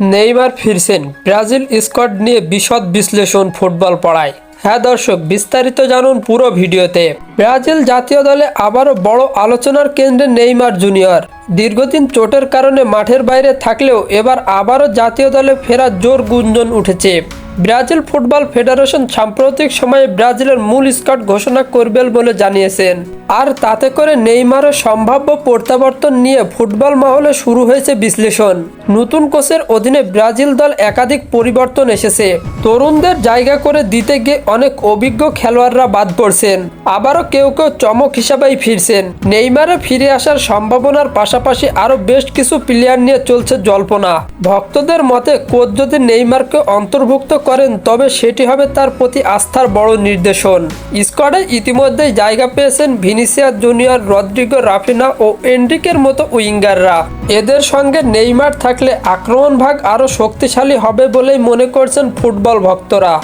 Neymar ফিরছেন। Brazil squad নিয়ে বিশদ বিশ্লেষণ ফুটবল পড়ায়। হ্যাঁ দর্শক, বিস্তারিত জানুন পুরো ভিডিওতে। ব্রাজিল জাতীয় দলে আবারও বড় আলোচনার কেন্দ্রে নেইমার জুনিয়র। দীর্ঘদিন চোটের কারণে মাঠের বাইরে থাকলেও এবার আবারও জাতীয় দলে ফেরার জোর গুঞ্জন উঠেছে। ব্রাজিল ফুটবল ফেডারেশন সাম্প্রতিক সময়ে ব্রাজিলের মূল স্কট ঘোষণা করবেন বলে জানিয়েছেন। আর তাতে করে নেইমারের সম্ভাব্য প্রত্যাবর্তন নিয়ে ফুটবল মহলে শুরু হয়েছে বিশ্লেষণ। নতুন কোচের অধীনে ব্রাজিল দল একাধিক পরিবর্তন এসেছে। তরুণদের জায়গা করে দিতে গিয়ে অনেক অভিজ্ঞ খেলোয়াড়রা বাদ পড়ছেন। আবারও কেউ কেউ চমক হিসাবেই ফিরছেন। নেইমারে ফিরে আসার সম্ভাবনার পাশাপাশি আরও বেশ কিছু প্লেয়ার নিয়ে চলছে জল্পনা। ভক্তদের মতে কোচ যদি নেইমারকে অন্তর্ভুক্ত করেন, তবে সেটি হবে তার প্রতি আস্থার বড় নির্দেশন। স্কোয়াডে ইতিমধ্যেই জায়গা পেয়েছেন ভিনিসিয়া জুনিয়র রদ্রিগো রাফিনা ও এন্ড্রিকের মতো উইঙ্গাররা। এদের সঙ্গে নেইমার থাকলে আক্রমণ ভাগ আরও শক্তিশালী হবে বলেই মনে করছেন ফুটবল ভক্তরা।